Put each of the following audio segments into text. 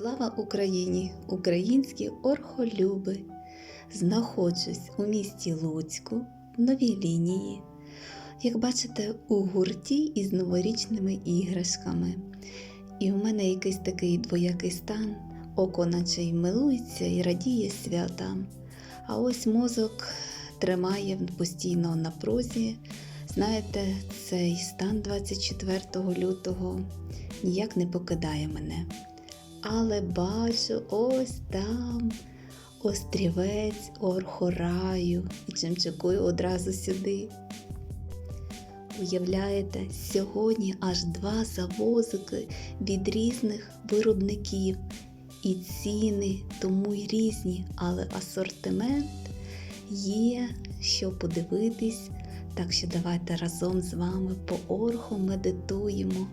Слава Україні! Українські орхолюби! Знаходжусь у місті Луцьку в новій лінії. Як бачите, у гурті із новорічними іграшками. І в мене якийсь такий двоякий стан, око наче й милується і радіє святам. А ось мозок тримає постійно на прозі. Знаєте, цей стан 24 лютого ніяк не покидає мене. Але бачу ось там острівець орхораю і чимчикую одразу сюди. Уявляєте, сьогодні аж два завозики від різних виробників. І ціни тому й різні, але асортимент є, що подивитись. Так що давайте разом з вами по орху медитуємо.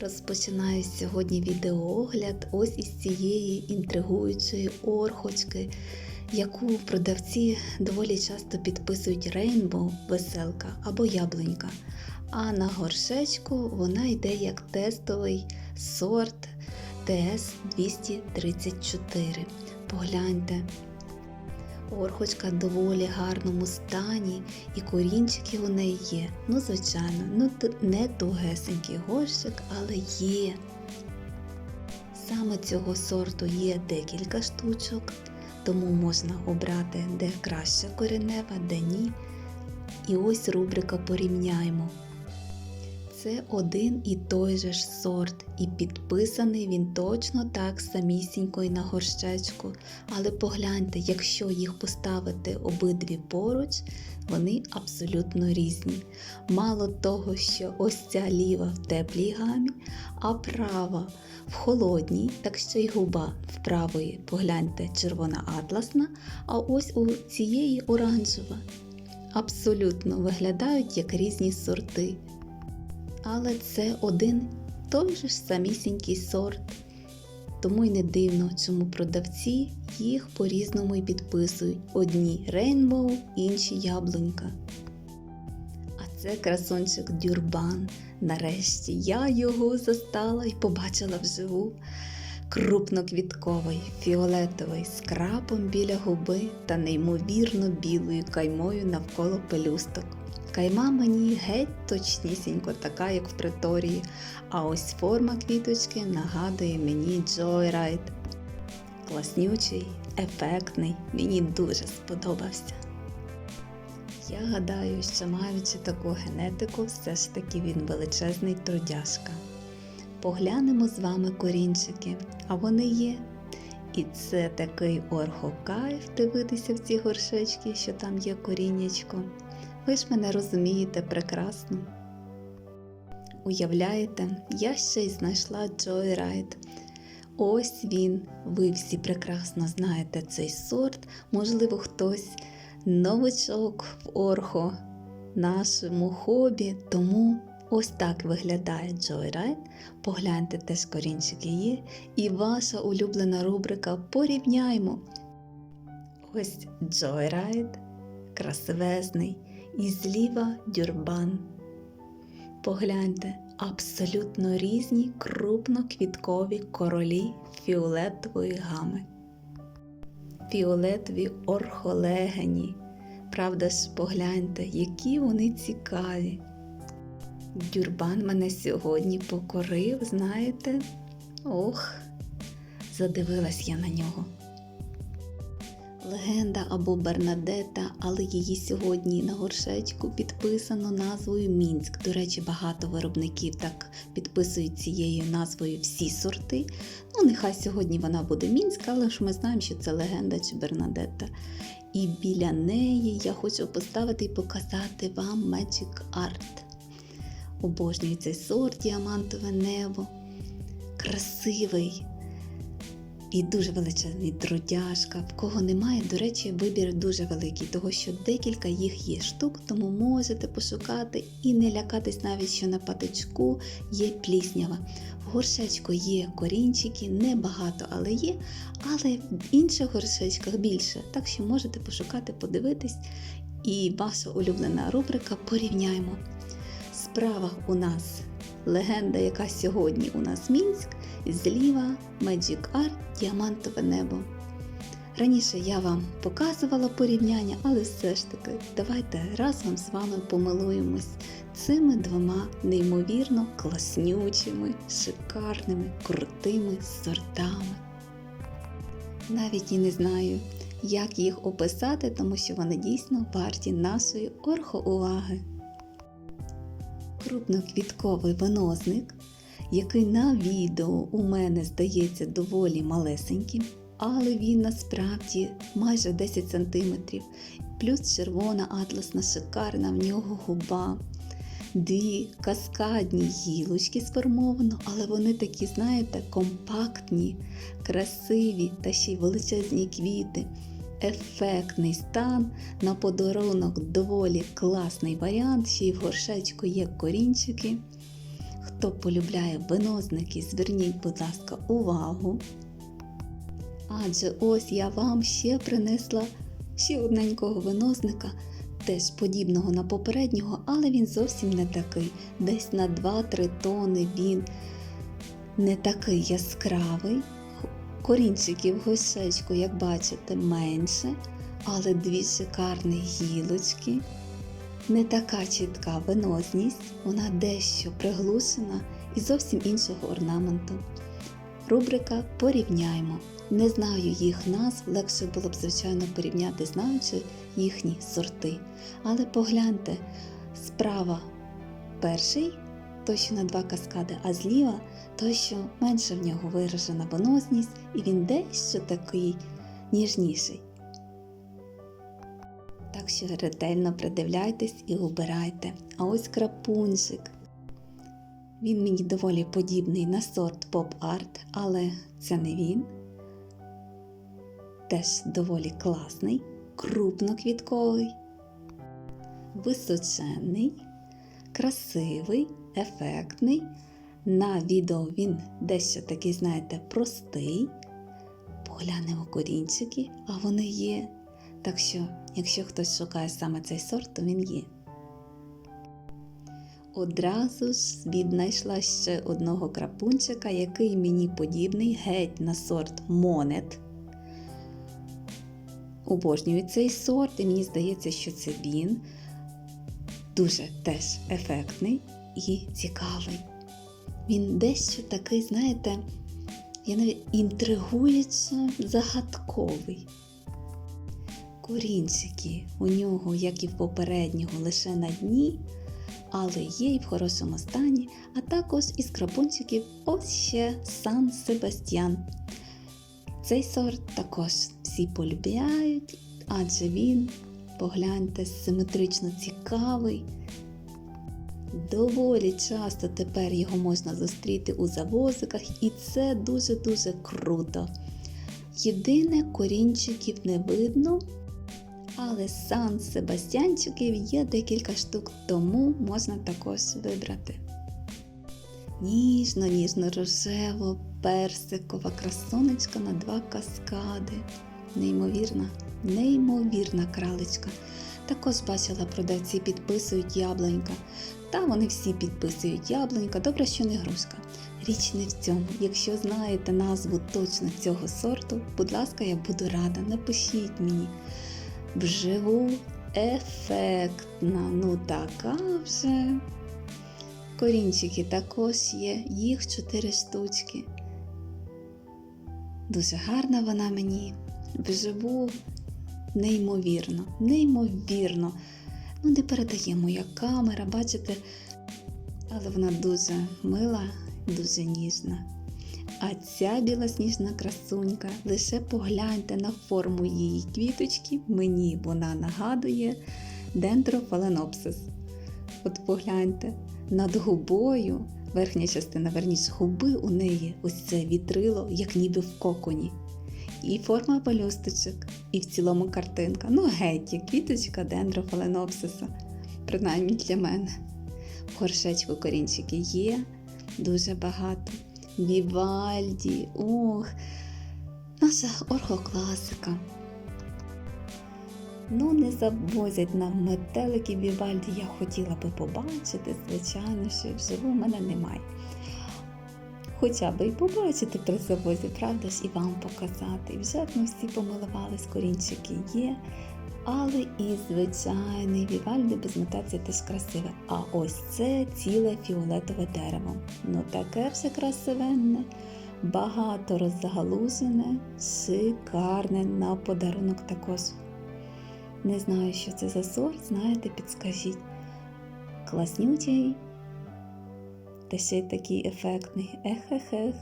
Розпочинаю сьогодні відеоогляд ось із цієї інтригуючої орхочки, яку продавці доволі часто підписують Rainbow веселка або яблунька. А на горшечку вона йде як тестовий сорт ТС-234. Погляньте, Орхочка доволі гарному стані, і корінчики у неї є. Ну, звичайно, ну не тугесенький горщик, але є. Саме цього сорту є декілька штучок, тому можна обрати, де краща коренева, де ні. І ось рубрика порівняємо. Це один і той же ж сорт, і підписаний він точно так самісінько і на горщечку. Але погляньте, якщо їх поставити обидві поруч, вони абсолютно різні. Мало того, що ось ця ліва в теплій гамі, а права в холодній, так що й губа в правої, погляньте, червона атласна, а ось у цієї оранжева. Абсолютно виглядають як різні сорти. Але це один той же ж самісінький сорт. Тому й не дивно, чому продавці їх по-різному й підписують. Одні Rainbow, інші яблунька. А це красончик Дюрбан. Нарешті я його застала і побачила вживу. Крупноквітковий, фіолетовий, з крапом біля губи та неймовірно білою каймою навколо пелюсток. Кайма мені геть точнісінько така, як в приторії, а ось форма квіточки нагадує мені Joyride. Класнючий, ефектний, мені дуже сподобався. Я гадаю, що маючи таку генетику, все ж таки він величезний трудяшка. Поглянемо з вами корінчики, а вони є. І це такий орхокайф дивитися в ці горшечки, що там є коріннячко. Ви ж мене розумієте прекрасно. Уявляєте, я ще й знайшла Joyride. Ось він, ви всі прекрасно знаєте цей сорт, можливо, хтось новичок в орхо, нашому хобі, тому ось так виглядає Joyride. Погляньте, теж корінчики є. І ваша улюблена рубрика Порівняймо. Ось Joyride, красивезний і зліва дюрбан. Погляньте, абсолютно різні крупноквіткові королі фіолетової гами. Фіолетові орхолегені. Правда ж, погляньте, які вони цікаві. Дюрбан мене сьогодні покорив, знаєте? Ох, задивилась я на нього легенда або Бернадета, але її сьогодні на горшечку підписано назвою Мінськ. До речі, багато виробників так підписують цією назвою всі сорти. Ну, нехай сьогодні вона буде Мінська, але ж ми знаємо, що це легенда чи Бернадета. І біля неї я хочу поставити і показати вам Magic Art. Обожнюю цей сорт діамантове небо. Красивий, і дуже величезний трудяшка. В кого немає, до речі, вибір дуже великий, того що декілька їх є штук, тому можете пошукати і не лякатись навіть, що на патичку є пліснява. В горшечку є корінчики, небагато, але є, але в інших горшечках більше. Так що можете пошукати, подивитись. І ваша улюблена рубрика порівняємо. Справа у нас легенда, яка сьогодні у нас Мінськ, зліва Magic Art Діамантове небо. Раніше я вам показувала порівняння, але все ж таки давайте разом з вами помилуємось цими двома неймовірно класнючими, шикарними, крутими сортами. Навіть і не знаю, як їх описати, тому що вони дійсно варті нашої орхоуваги. Крупноквітковий винозник, який на відео у мене здається доволі малесеньким, але він насправді майже 10 см, плюс червона атласна шикарна в нього губа. Дві каскадні гілочки сформовано, але вони такі, знаєте, компактні, красиві та ще й величезні квіти. Ефектний стан на подарунок доволі класний варіант. Ще й в горшечку є корінчики. Хто полюбляє винозники, зверніть, будь ласка, увагу. Адже ось я вам ще принесла ще одненького винозника, теж подібного на попереднього, але він зовсім не такий. Десь на 2-3 тони він не такий яскравий. Корінчиків в горшечку, як бачите, менше, але дві шикарні гілочки. Не така чітка винозність, вона дещо приглушена і зовсім іншого орнаменту. Рубрика Порівняймо. Не знаю їх назв, легше було б, звичайно, порівняти, знаючи їхні сорти. Але погляньте, справа перший, той, що на два каскади, а зліва той, що менше в нього виражена виносність, і він дещо такий ніжніший. Так що ретельно придивляйтесь і обирайте. А ось крапунчик. Він мені доволі подібний на сорт поп-арт, але це не він. Теж доволі класний, крупноквітковий, височенний, красивий, ефектний. На відео він дещо такий, знаєте, простий. Поглянемо корінчики, а вони є. Так що, якщо хтось шукає саме цей сорт, то він є. Одразу ж віднайшла ще одного крапунчика, який мені подібний геть на сорт Монет. Обожнюю цей сорт, і мені здається, що це він. Дуже теж ефектний і цікавий. Він дещо такий, знаєте, я навіть інтригуюче загадковий. Корінчики у нього, як і в попереднього, лише на дні, але є і в хорошому стані, а також із крапунчиків ось ще Сан Себастьян. Цей сорт також всі полюбляють, адже він, погляньте, симетрично цікавий. Доволі часто тепер його можна зустріти у завозиках, і це дуже-дуже круто. Єдине, корінчиків не видно, але сан Себастьянчиків є декілька штук, тому можна також вибрати. Ніжно, ніжно рожево, персикова красонечка на два каскади. Неймовірна, неймовірна кралечка. Також бачила, продавці підписують яблунька. Та вони всі підписують яблунька, добре, що не грушка. Річ не в цьому. Якщо знаєте назву точно цього сорту, будь ласка, я буду рада, напишіть мені. Вживу ефектна, ну така вже. Корінчики також є, їх 4 штучки. Дуже гарна вона мені. Вживу неймовірно, неймовірно. Ну, не передає моя камера, бачите, але вона дуже мила, дуже ніжна. А ця білосніжна красунька, лише погляньте на форму її квіточки, мені вона нагадує дендрофаленопсис. От погляньте, над губою, верхня частина, верніше губи у неї ось це вітрило, як ніби в коконі. І форма пелюсточок, і в цілому картинка. Ну, геть, як квіточка дендрофаленопсиса, принаймні для мене. Горшечку корінчики є дуже багато. Вівальді, ох, наша орхокласика. Ну, не завозять нам метеликів Вівальді. Я хотіла би побачити, звичайно, що вживу в мене немає. Хоча би і побачити при завозі, правда ж, і вам показати. Вже ми всі помилувались, корінчики є. Але і звичайний Вівальди без мутації теж красиве. А ось це ціле фіолетове дерево. Ну таке все красивенне, багато розгалужене, шикарне на подарунок також. Не знаю, що це за сорт, знаєте, підскажіть. Класнючий, та ще й такий ефектний. Ех-ех-ех.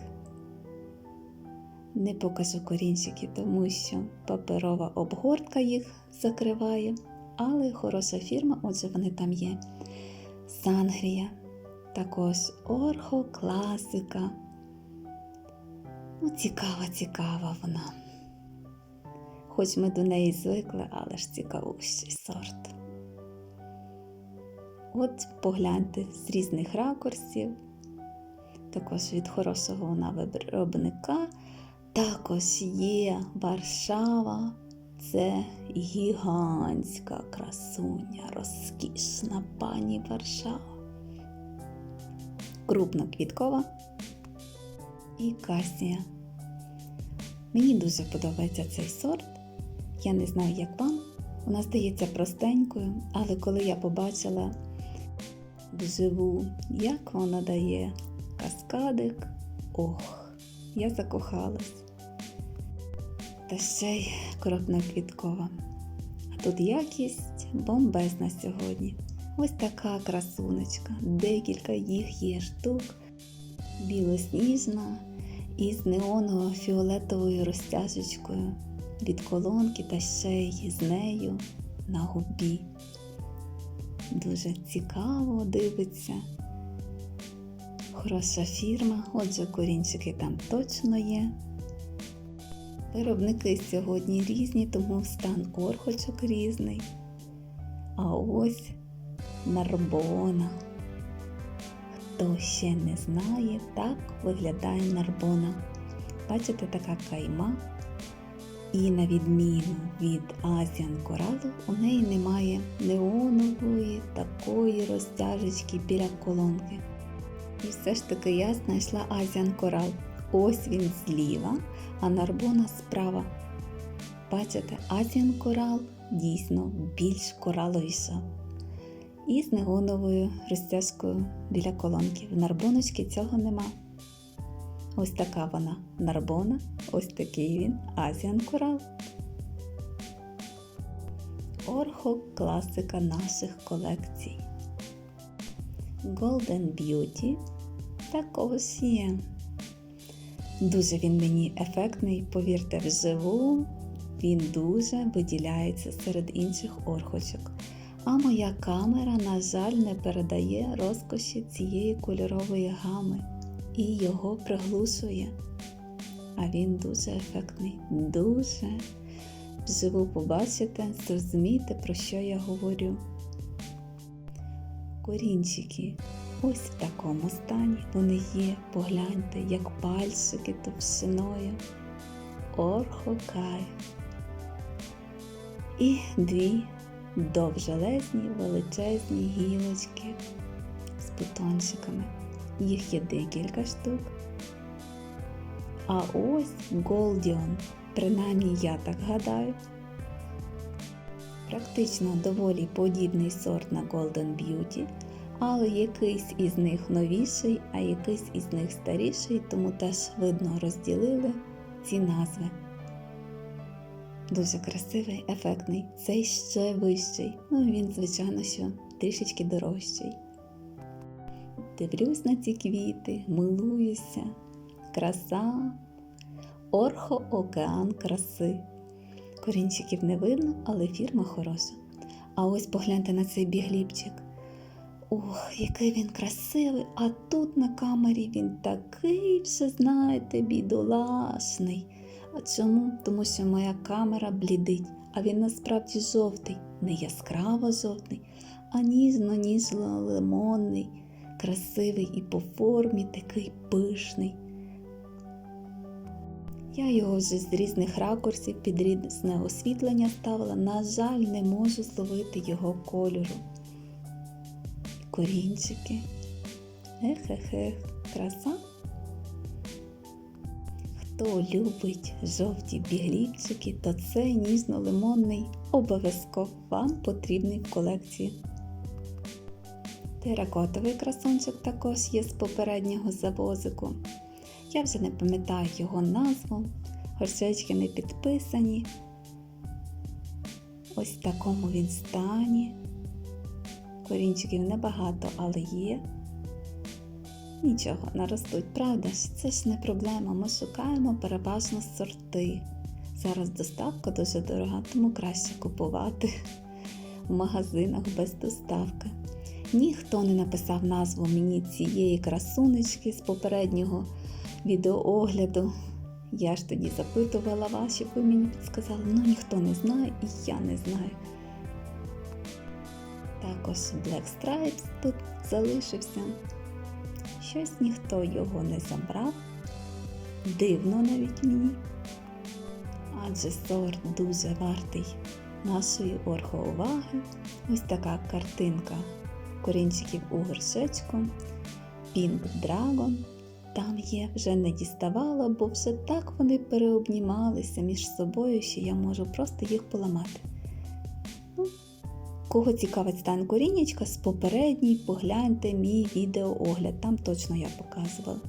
Не покажу корінчики, тому що паперова обгортка їх закриває, але хороша фірма, отже, вони там є. Сангрія, також орхо, класика. Ну, цікава, цікава вона. Хоч ми до неї звикли, але ж цікавущий сорт. От погляньте з різних ракурсів, також від хорошого вона виробника. Також є Варшава, це гігантська красуня, розкішна пані Варшава. Крупноквіткова і касія. Мені дуже подобається цей сорт. Я не знаю, як вам. Вона здається простенькою, але коли я побачила вживу, як вона дає каскадик, ох, я закохалась. Та ще й крупноквіткова. А тут якість бомбезна сьогодні. Ось така красунечка. Декілька їх є штук, білосніжна із неоново-фіолетовою розтяжечкою від колонки та ще й з нею на губі. Дуже цікаво дивиться. Хороша фірма, отже, корінчики там точно є. Виробники сьогодні різні, тому стан орхочок різний. А ось нарбона. Хто ще не знає, так виглядає нарбона. Бачите, така кайма. І на відміну від Азіан коралу, у неї немає неонової такої розтяжечки біля колонки. І все ж таки я знайшла Азіан корал. Ось він зліва, а нарбона справа. Бачите, Азіан корал дійсно більш кораловіша. І з неоновою розтяжкою біля колонки. В нарбоночки цього нема. Ось така вона нарбона, ось такий він Азіан корал. Орхо класика наших колекцій. Golden Beauty також є. Дуже він мені ефектний, повірте, вживу. Він дуже виділяється серед інших орхочок. А моя камера, на жаль, не передає розкоші цієї кольорової гами і його приглушує. А він дуже ефектний, дуже. Вживу побачите, зрозумієте, про що я говорю. Корінчики ось в такому стані вони є, погляньте, як пальчики товщиною. Орхокай. І дві довжелезні величезні гілочки з бутончиками. Їх є декілька штук. А ось Голдіон, принаймні я так гадаю. Практично доволі подібний сорт на Golden Beauty, але якийсь із них новіший, а якийсь із них старіший, тому теж видно розділили ці назви. Дуже красивий, ефектний. Цей ще вищий. Ну він, звичайно, що трішечки дорожчий. Дивлюсь на ці квіти, милуюся. Краса, орхо океан краси. Корінчиків не видно, але фірма хороша. А ось погляньте на цей бігліпчик. Ох, який він красивий, а тут на камері він такий вже, знаєте, бідолашний. А чому? Тому що моя камера блідить, а він насправді жовтий, не яскраво жовтий, а ніжно-ніжно-лимонний, красивий і по формі такий пишний. Я його вже з різних ракурсів під різне освітлення ставила. На жаль, не можу зловити його кольору. Корінчики. Ех-ех-ех, краса. Хто любить жовті бігліпчики, то цей ніжно-лимонний обов'язково вам потрібний в колекції. Теракотовий красунчик також є з попереднього завозику. Я вже не пам'ятаю його назву, горшечки не підписані. Ось в такому він стані. Корінчиків небагато, але є. Нічого, наростуть, правда ж? Це ж не проблема. Ми шукаємо переважно сорти. Зараз доставка дуже дорога, тому краще купувати в магазинах без доставки. Ніхто не написав назву мені цієї красунечки з попереднього відеоогляду. Я ж тоді запитувала вас, щоб ви мені підсказали, ну ніхто не знає і я не знаю. Також Black Stripes тут залишився. Щось ніхто його не забрав. Дивно навіть мені. Адже сорт дуже вартий нашої орхоуваги. Ось така картинка корінчиків у горшечку. Pink Dragon. Там є, вже не діставала, бо вже так вони переобнімалися між собою, що я можу просто їх поламати. Ну, Кого цікавить стан коріннячка, з попередній погляньте мій відеоогляд, там точно я показувала.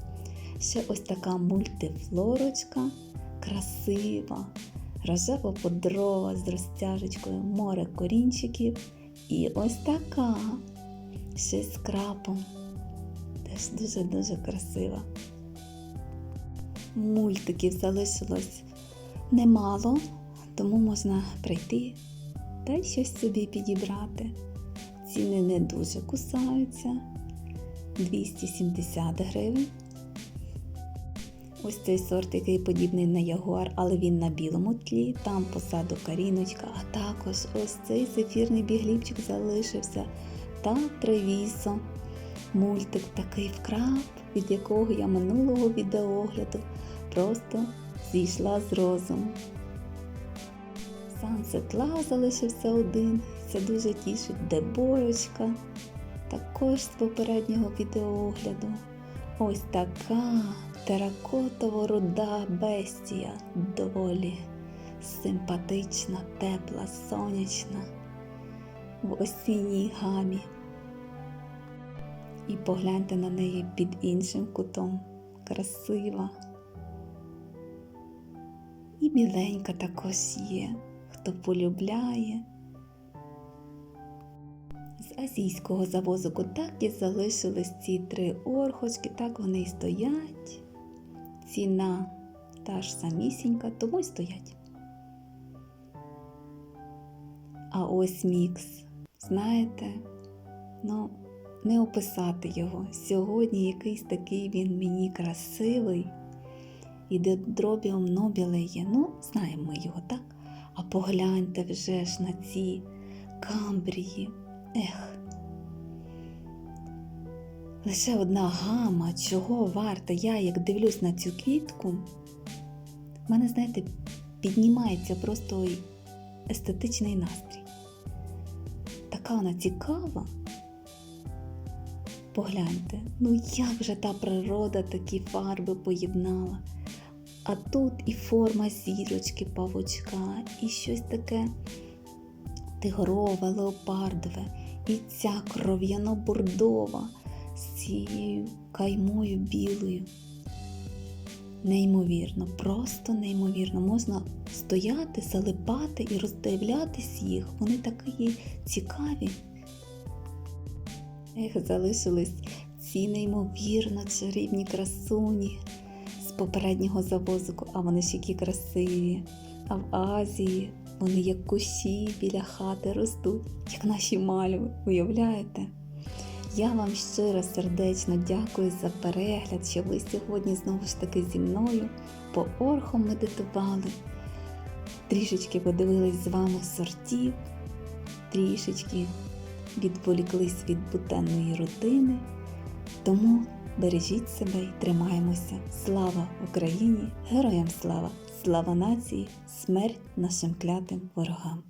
Ще ось така мультифлорочка, красива, рожево-подрова з розтяжечкою, море корінчиків. І ось така, ще з крапом. Теж дуже-дуже красива. Мультиків залишилось немало, тому можна прийти та й щось собі підібрати. Ціни не дуже кусаються 270 гривень. Ось цей сорт, який подібний на ягуар, але він на білому тлі, там посаду каріночка, а також ось цей зефірний бігліпчик залишився та тревісо. Мультик такий вкрап, від якого я минулого відеогляду просто зійшла з розуму. Sunset Love залишився один, це дуже тішить деборочка, також з попереднього відеоогляду. Ось така теракотово руда бестія, доволі симпатична, тепла, сонячна в осінній гамі. І погляньте на неї під іншим кутом. Красива. І біленька також є, хто полюбляє. З азійського завозику так і залишились ці три орхочки, так вони й стоять. Ціна та ж самісінька, тому й стоять. А ось мікс, знаєте, ну, не описати його. Сьогодні якийсь такий він мені красивий. І дендробіум нобіле є. Ну, знаємо ми його, так? А погляньте вже ж на ці камбрії. Ех. Лише одна гама, чого варта, я як дивлюсь на цю квітку, в мене, знаєте, піднімається просто естетичний настрій. Така вона цікава. Погляньте, ну як же та природа такі фарби поєднала. А тут і форма зірочки павучка, і щось таке тигрове, леопардове, і ця кров'яно-бордова з цією каймою білою. Неймовірно, просто неймовірно. Можна стояти, залипати і роздивлятись їх. Вони такі цікаві. Ех, залишились ці неймовірно чарівні красуні попереднього завозику, а вони ж які красиві. А в Азії вони як кущі біля хати ростуть, як наші мальви, уявляєте? Я вам щиро сердечно дякую за перегляд, що ви сьогодні знову ж таки зі мною по орхам медитували. Трішечки подивились з вами сортів, трішечки відволіклись від буденної рутини. Тому бережіть себе і тримаємося. Слава Україні! Героям слава! Слава нації! Смерть нашим клятим ворогам!